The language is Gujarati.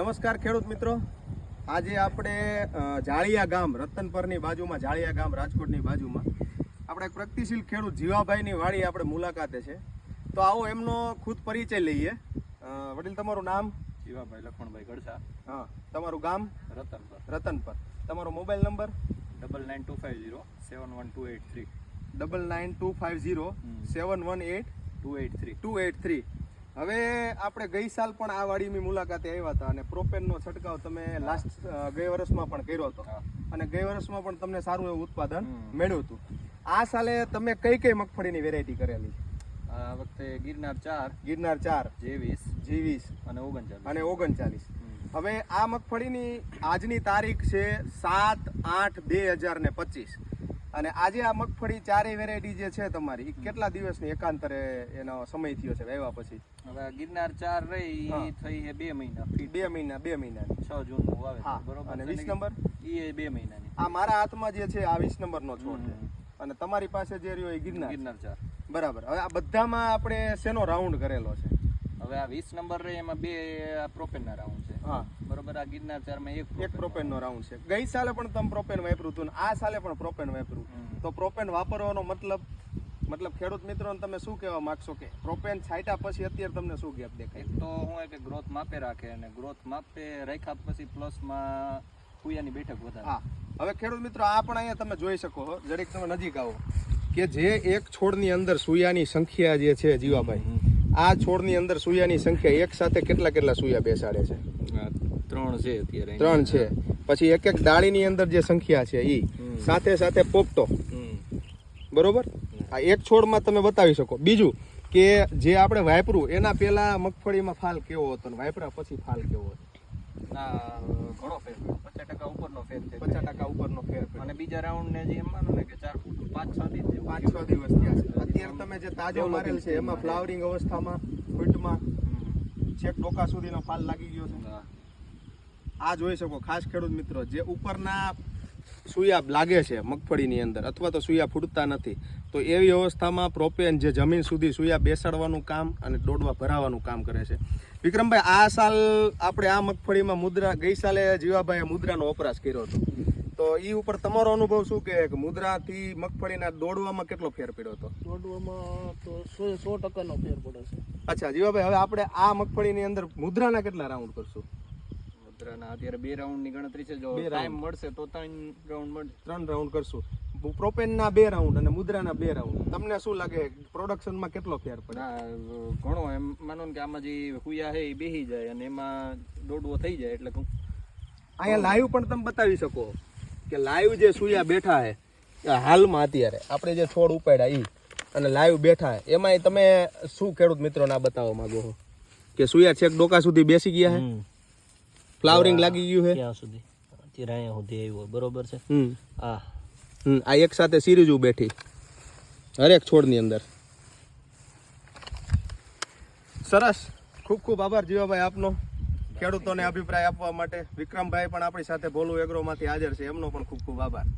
નમસ્કાર ખેડૂત મિત્રો. આજે આપણે જાળિયા ગામ રતનપરની બાજુમાં જાળિયા ગામ રાજકોટની બાજુમાં આપણે એક પ્રગતિશીલ ખેડૂત જીવાભાઈની વાડી આપણે મુલાકાતે છે. તો આવો એમનો ખુદ પરિચય લઈએ. વડીલ તમારું નામ? જીવાભાઈ લખમણભાઈ ગડસા. હા તમારું ગામ? રતનપર. રતનપર. તમારો mobile number? Double nine two five zero seven one two eight three. Double nine two five zero seven one eight two eight three. Two eight three. હવે આપણે ગઈ સાલ પણ આ વાડીની મુલાકાતે આવ્યા હતા અને પ્રોપેનનો છંટકાવ તમે લાસ્ટ ગઈ વર્ષમાં પણ કર્યો હતો. અને ગઈ વર્ષમાં પણ તમને સારું એવું ઉત્પાદન મેળવ્યું હતું. આ સાલે તમે કઈ કઈ મગફળીની વેરાયટી કરેલી? આ વખતે ગિરનાર ચાર ગિરનાર ચાર. જેવીસ જીવીસ. અને ઓગણચાલીસ. અને ઓગણચાલીસ. હવે આ મગફળીની આજની તારીખ છે સાત આઠ બે હજાર ને પચીસ. અને આજે આ મગફળી ચારેય વેરાયટી જે છે તમારી એ કેટલા દિવસની એકાંતરે એનો સમય થયો છે વાવ્યા પછી? હવે ગિરનાર ચાર રહી એ થઈ છે બે મહિના. બે મહિના બે મહિનાની. છ જૂનનું વાવે હા બરોબર? અને વીસ નંબર? ઈ એ બે મહિનાની. આ મારા હાથમાં જે છે આ વીસ નંબરનો છોડ છે. અને તમારી પાસે જે રહ્યો એ ગિરનાર ગિરનાર ચાર. બરાબર. હવે આ બધામાં આપણે શેનો રાઉન્ડ કરેલો છે? હવે આ વીસ નંબર રે એમાં બે પ્રોપેનના રાઉન્ડ છે. હા. બરોબર આ ગિરનાર ચારમાં એક એક પ્રોપેનનો રાઉન્ડ છે. ગઈ સાલે પણ તમે પ્રોપેન વાપર્યું હતું આ સાલે પણ પ્રોપેન વાપર્યું. તો પ્રોપેન વાપરવાનો મતલબ મતલબ ખેડૂત મિત્રોને તમે શું કહેવા માંગશો કે પ્રોપેન છાંટ્યા પછી અત્યારે તમને શું ગેપ દેખાય? એક તો હું કે ગ્રોથ માપે રાખે અને ગ્રોથ માપે રાખ્યા પછી પ્લસમાં કુયાની બેઠક વધારે. હા. હવે ખેડૂત મિત્રો આ પણ અહીંયા તમે જોઈ શકો છો જરીક તમે નજીક આવો કે જે એક છોડની અંદર સુયાની સંખ્યા જે છે જીવાભાઈ આ છોડની અંદર સુયાની સંખ્યા એક સાથે કેટલા કેટલા સુયા બેસાડે છે? ત્રણ છે અત્યારે ત્રણ છે. પછી એક એક ડાળીની અંદર જે સંખ્યા છે એ સાથે સાથે પોપટો. બરોબર? આ એક છોડમાં તમે બતાવી શકો. બીજું કે જે આપણે વાપરું એના પહેલા મગફળીમાં ફાલ કેવો હતો વાપરા પછી ફાલ કેવો હતો? ના ઘણો ફેર પચાસ ટકા ઉપરનો ફેર છે પચાસ ટકા ઉપરનો ફેર અને બીજા રાઉન્ડ ને જે એમ માનો ને કે ચાર પાંચ છ દિવસ પાંચ છ દિવસ થયા છે. અત્યારે તમે જે તાજો મારેલ છે એમાં ફ્લાવરિંગ અવસ્થામાં ફૂટમાં. છેક ટોકા સુધીનો ફાલ લાગી ગયો છે. આ જોઈ શકો ખાસ ખેડૂત મિત્રો જે ઉપરના સુયા લાગે છે મગફળીની અંદર અથવા તો સુયા ફૂટતા નથી તો એવી અવસ્થામાં પ્રોપેન જે જમીન સુધી સુયા બેસાડવાનું કામ અને દોડવા ભરાવાનું કામ કરે છે. વિક્રમભાઈ આ સાલ આપણે આ મગફળીમાં મુદ્રા ગઈ સાલે જીવાભાઈએ મુદ્રાનો વપરાશ કર્યો હતો. તો એ ઉપર તમારો અનુભવ શું કે મુદ્રાથી મગફળીના દોડવામાં કેટલો ફેર પડ્યો હતો? દોડવામાં તો સો સો ટકાનો ફેર પડ્યો છે. અચ્છા જીવાભાઈ હવે આપણે આ મગફળીની અંદર મુદ્રાના કેટલા રાઉન્ડ કરશું? મુદ્રાના અત્યારે બે રાઉન્ડની ગણતરી છે. જો. ટાઈમ મળશે તો ત્રણ રાઉન્ડ મળશે ત્રણ રાઉન્ડ કરશું. પ્રોપેનના બે રાઉન્ડ અને મુદ્રાના બે રાઉન્ડ તમને શું લાગે પ્રોડક્શનમાં કેટલો ફેર પડે? ઘણો એમ માનો કે આમાં જે હુયા છે એ બેહી જાય અને એમાં દોડવો થઈ જાય એટલે કહું. અહીંયા લાઈવ પણ તમે બતાવી શકો. કે લાઈવ જે સુયા બેઠા છે હાલમાં અત્યારે આપણે જે છોડ ઉપાડ્યા એ અને લાઈવ બેઠા છે એમાંય તમે શું ખેડૂત મિત્રોને આ બતાવવા માંગો છો? કે સુયા છેક ડોકા સુધી બેસી ગયા છે ફ્લાવરિંગ લાગી ગયું છે ત્યાં સુધી. અત્યારે અહીંયા સુધી આવ્યો બરોબર છે? હમ. આ એક સાથે સિરીઝ બેઠી. હરેક છોડની અંદર. સરસ. ખૂબ ખૂબ આભાર જીવાભાઈ આપનો. ખેડૂતોને અભિપ્રાય આપવા માટે વિક્રમભાઈ પણ આપણી સાથે ભોલું એગ્રોમાંથી હાજર છે એમનો પણ ખૂબ ખૂબ આભાર?